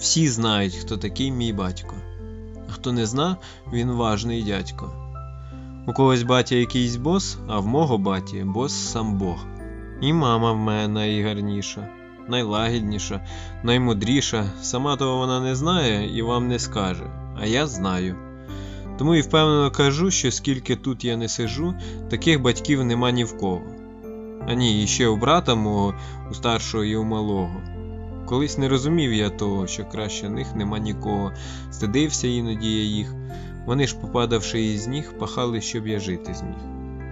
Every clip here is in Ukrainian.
Всі знають, хто такий мій батько. А хто не зна, він важний дядько. У когось батя якийсь бос, а в мого баті бос сам Бог. І мама в мене найгарніша, найлагідніша, наймудріша. Сама того вона не знає і вам не скаже, а я знаю. Тому і впевнено кажу, що скільки тут я не сижу, таких батьків нема ні в кого. А ні, і ще у брата мого, у старшого і у малого. Колись не розумів я того, що краще них нема нікого, стидився іноді я їх. Вони ж, попадавши із ніг, пахали, щоб я жити зміг.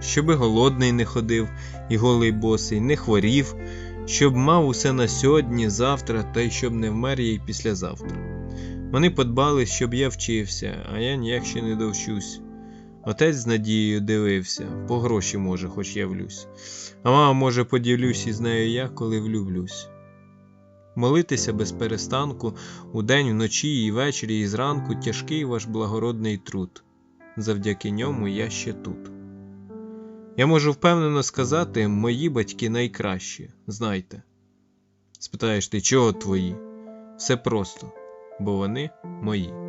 Щоби голодний не ходив, і голий босий, не хворів, щоб мав усе на сьогодні, завтра, та й щоб не вмер я й післязавтра. Вони подбали, щоб я вчився, а я ніяк ще не довчусь. Отець з надією дивився, по гроші може, хоч явлюсь. А мама, може, поділюсь із нею я, коли влюблюсь. Молитися без перестанку удень, вночі і ввечері і зранку тяжкий ваш благородний труд. Завдяки ньому я ще тут. Я можу впевнено сказати, мої батьки найкращі, знайте. Спитаєш ти, чого твої? Все просто, бо вони мої.